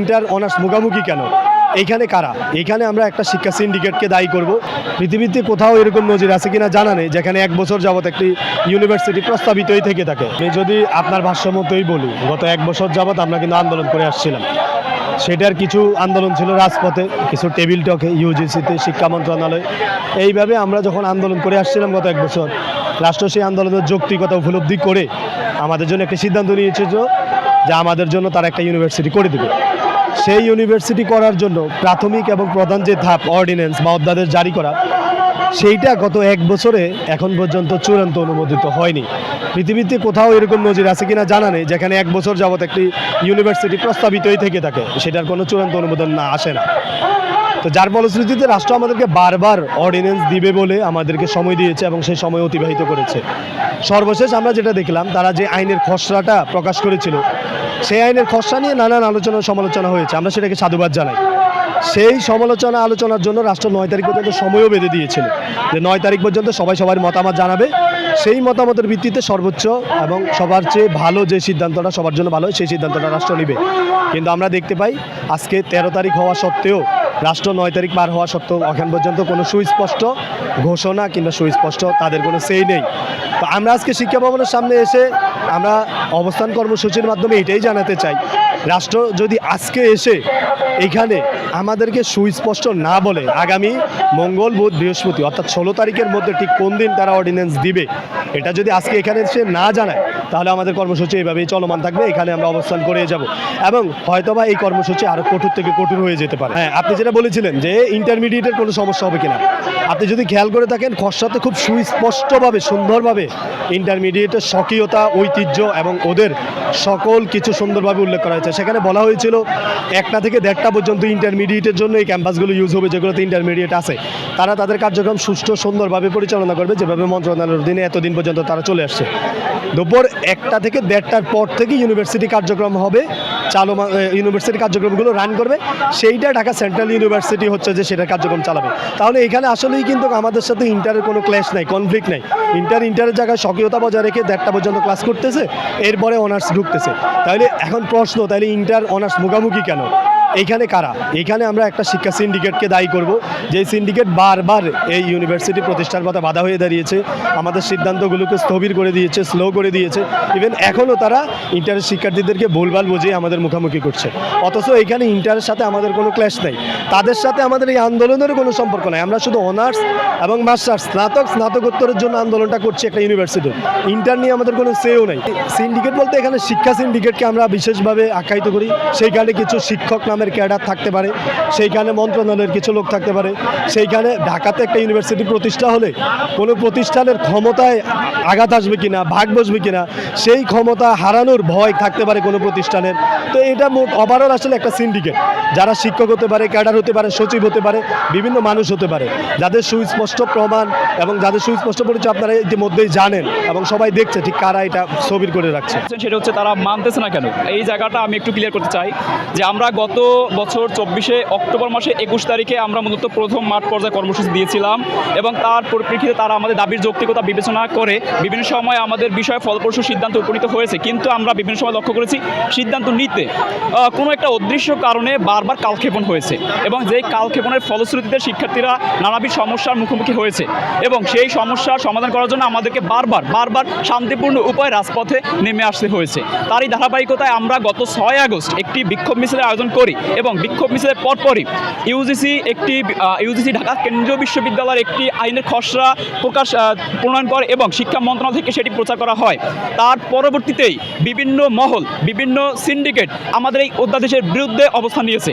Inter honours মুখামুখি কেন? এইখানে কারা? এখানে আমরা একটা শিক্ষা সিন্ডিকেটকে দায়ী করব। পৃথিবীতে কোথাও এরকম নজির আছে কিনা জানা নেই, যেখানে এক বছর যাবত একটি ইউনিভার্সিটি প্রস্তাবিতই থেকে থাকে। আমি যদি আপনার ভাষ্য মতোই বলি, গত এক বছর যাবত আমরা কিন্তু আন্দোলন করে আসছিলাম। সেটার কিছু আন্দোলন ছিল রাজপথে, কিছু টেবিল টকে ইউজিসিতে শিক্ষা মন্ত্রণালয়। এইভাবে আমরা যখন আন্দোলন করে আসছিলাম গত এক বছর, রাষ্ট্র সেই আন্দোলনের যৌক্তিকতা উপলব্ধি করে আমাদের জন্য একটা সিদ্ধান্ত নিয়েছিল যে আমাদের জন্য তারা একটা ইউনিভার্সিটি করে দেবে। সেই ইউনিভার্সিটি করার জন্য প্রাথমিক এবং প্রধান যে ধাপ অর্ডিন্যান্স বা অধ্যাদেশ জারি করা, সেইটা গত এক বছরে এখন পর্যন্ত চূড়ান্ত অনুমোদিত হয়নি। পৃথিবীতে কোথাও এরকম নজির আছে কিনা জানা নেই, যেখানে এক বছর যাবত একটি ইউনিভার্সিটি প্রস্তাবিতই থেকে থাকে, সেটার কোনো চূড়ান্ত অনুমোদন না, আসে না। তো যার ফলশ্রুতিতে রাষ্ট্র আমাদেরকে বারবার অর্ডিন্যান্স দিবে বলে আমাদেরকে সময় দিয়েছে এবং সেই সময় অতিবাহিত করেছে। সর্বশেষ আমরা যেটা দেখলাম, তারা যে আইনের খসড়াটা প্রকাশ করেছিল সেই আইনের খসড়া নিয়ে নানান আলোচনা সমালোচনা হয়েছে। আমরা সেটাকে সাধুবাদ জানাই। সেই সমালোচনা, আলোচনার জন্য রাষ্ট্র নয় তারিখ পর্যন্ত সময়ও বেঁধে দিয়েছিল। যে নয় তারিখ পর্যন্ত সবাই সবার মতামত জানাবে। সেই মতামতের ভিত্তিতে সর্বোচ্চ এবং সবার চেয়ে ভালো যে সিদ্ধান্তটা, সবার জন্য ভালো সেই সিদ্ধান্তটা রাষ্ট্র নেবে। কিন্তু আমরা দেখতে পাই, আজকে তেরো তারিখ হওয়া সত্ত্বেও রাষ্ট্র নয় তারিখ পার হওয়া সত্ত্বেও এখন পর্যন্ত কোনো সুস্পষ্ট ঘোষণা কিংবা সুস্পষ্ট তাদের কোনো সেই নেই। তো আমরা আজকে শিক্ষা ভবনের সামনে এসে আমরা অবস্থান কর্মসূচির মাধ্যমে এটাই জানাতে চাই রাষ্ট্র যদি আজকে এসে এখানে আমাদেরকে সুস্পষ্ট না বলে, আগামী মঙ্গল, বুধ, বৃহস্পতি, অর্থাৎ ষোলো তারিখের মধ্যে ঠিক কোন দিন তারা অর্ডিন্যান্স দিবে, এটা যদি আজকে এখানে এসে না জানায়, তাহলে আমাদের কর্মসূচি এইভাবেই চলমান থাকবে, এখানে আমরা অবস্থান করে যাব। এবং হয়তোবা এই কর্মসূচি আরও কঠোর থেকে কঠোর হয়ে যেতে পারে। হ্যাঁ আপনি যেটা বলেছিলেন যে ইন্টারমিডিয়েটের কোনো সমস্যা হবে কিনা, আপনি যদি খেয়াল করে থাকেন, খসড়াতে খুব সুস্পষ্টভাবে, সুন্দরভাবে ইন্টারমিডিয়েটের স্বকীয়তা, ঐতিহ্য এবং ওদের সকল কিছু সুন্দরভাবে উল্লেখ করা হয়েছে। সেখানে বলা হয়েছিল একটা থেকে দেড়টা পর্যন্ত ইন্টারমিডিয়েটের জন্য এই ক্যাম্পাসগুলো ইউজ হবে, যেগুলোতে ইন্টারমিডিয়েট আছে। তারা তাদের কার্যক্রম সুষ্ঠু, সুন্দরভাবে পরিচালনা করবে, যেভাবে মন্ত্রণালয়ের দিনে এতদিন পর্যন্ত তারা চলে আসছে। দুপুর একটা থেকে দেড়টার পর থেকে ইউনিভার্সিটি কার্যক্রম হবে। চালু ইউনিভার্সিটি কার্যক্রমগুলো রান করবে। সেইটা ঢাকা সেন্ট্রাল ইউনিভার্সিটি হচ্ছে যে সেটা কার্যক্রম চালাবে। তাহলে এখানে আসলেই কিন্তু আমাদের সাথে ইন্টারের কোনো ক্ল্যাশ নাই কনফ্লিক্ট নাই। ইন্টার ইন্টারের জায়গায় স্বকীয়তা বজায় রেখে দেড়টা পর্যন্ত ক্লাস করতেছে, এরপরে অনার্স ঢুকতেছে। তাহলে এখন প্রশ্ন, তাহলে ইন্টার অনার্স মুখামুখি কেন? এইখানে কারা? এখানে আমরা একটা শিক্ষা সিন্ডিকেটকে দায়ী করব। যে সিন্ডিকেট বারবার এই ইউনিভার্সিটি প্রতিষ্ঠার পথে বাধা হয়ে দাঁড়িয়েছে। আমাদের সিদ্ধান্তগুলোকে স্থবির করে দিয়েছে স্লো করে দিয়েছে। ইভেন এখনও তারা ইন্টারের শিক্ষার্থীদেরকে ভুলভাল বুঝিয়ে আমাদের মুখোমুখি করছে। অথচ এখানে ইন্টারের সাথে আমাদের কোনো ক্ল্যাশ নেই। তাদের সাথে আমাদের এই আন্দোলনের কোনো সম্পর্ক নাই। আমরা শুধু অনার্স এবং মাস্টার্স স্নাতক, স্নাতকোত্তরের জন্য আন্দোলনটা করছি একটা ইউনিভার্সিটি ইন্টার নিয়ে আমাদের কোনো সেও নেই। সিন্ডিকেট বলতে এখানে শিক্ষা সিন্ডিকেটকে আমরা বিশেষভাবে আখ্যায়িত করি। সেইখানে কিছু শিক্ষক নামের ক্যাডার থাকতে পারে, সেইখানে মন্ত্রণালয়ের কিছু লোক থাকতে পারে, সেইখানে ঢাকাতে একটা ইউনিভার্সিটি প্রতিষ্ঠা হলে কোনো প্রতিষ্ঠানের ক্ষমতায় আঘাত আসবে কিনা, ভাগ বসবে কিনা, সেই ক্ষমতা হারানোর ভয় থাকতে পারে কোনো প্রতিষ্ঠানের। তো এটা ওভারঅল আসলে একটা সিন্ডিকেট যারা শিক্ষক হতে পারে, ক্যাডার হতে পারে, সচিব হতে পারে, বিভিন্ন মানুষ হতে পারে। যাদের সুস্পষ্ট প্রমাণ এবং যাদের সুস্পষ্ট পরিচয় আপনারা ইতিমধ্যেই জানেন এবং সবাই দেখছে ঠিক কারা এটা ছবির করে রাখছে। সেটা হচ্ছে তারা মানতেছে না কেন? এই জায়গাটা আমি একটু ক্লিয়ার করতে চাই যে আমরা গত বছর চব্বিশে অক্টোবর মাসে একুশ তারিখে আমরা মূলত প্রথম মাঠ পর্যায়ে কর্মসূচি দিয়েছিলাম এবং তার পরিপ্রেক্ষিতে তারা আমাদের দাবির যৌক্তিকতা বিবেচনা করে বিভিন্ন সময় আমাদের বিষয়ে ফলপ্রসূ সিদ্ধান্ত উপনীত হয়েছে। কিন্তু আমরা বিভিন্ন সময় লক্ষ্য করেছি সিদ্ধান্ত নিতে কোনো একটা অদৃশ্য কারণে বারবার কালক্ষেপণ হয়েছে এবং যেই কালক্ষেপণের ফলশ্রুতিতে শিক্ষার্থীরা নানাবিধ সমস্যার মুখোমুখি হয়েছে এবং সেই সমস্যার সমাধান করার জন্য আমাদেরকে বারবার বারবার শান্তিপূর্ণ উপায়ে রাজপথে নেমে আসতে হয়েছে। তারই ধারাবাহিকতায় আমরা গত ছয় আগস্ট একটি বিক্ষোভ মিছিলের আয়োজন করি। এবং বিক্ষোভ মিছিলের পরপরই ইউজিসি একটি ইউজিসি ঢাকা কেন্দ্রীয় বিশ্ববিদ্যালয়ের একটি আইনের খসড়া প্রকাশ প্রণয়ন করে এবং শিক্ষা মন্ত্রণালয় থেকে সেটি প্রচার করা হয়। তার পরবর্তীতেই বিভিন্ন মহল, বিভিন্ন সিন্ডিকেট আমাদের এই অধ্যাদেশের বিরুদ্ধে অবস্থান নিয়েছে।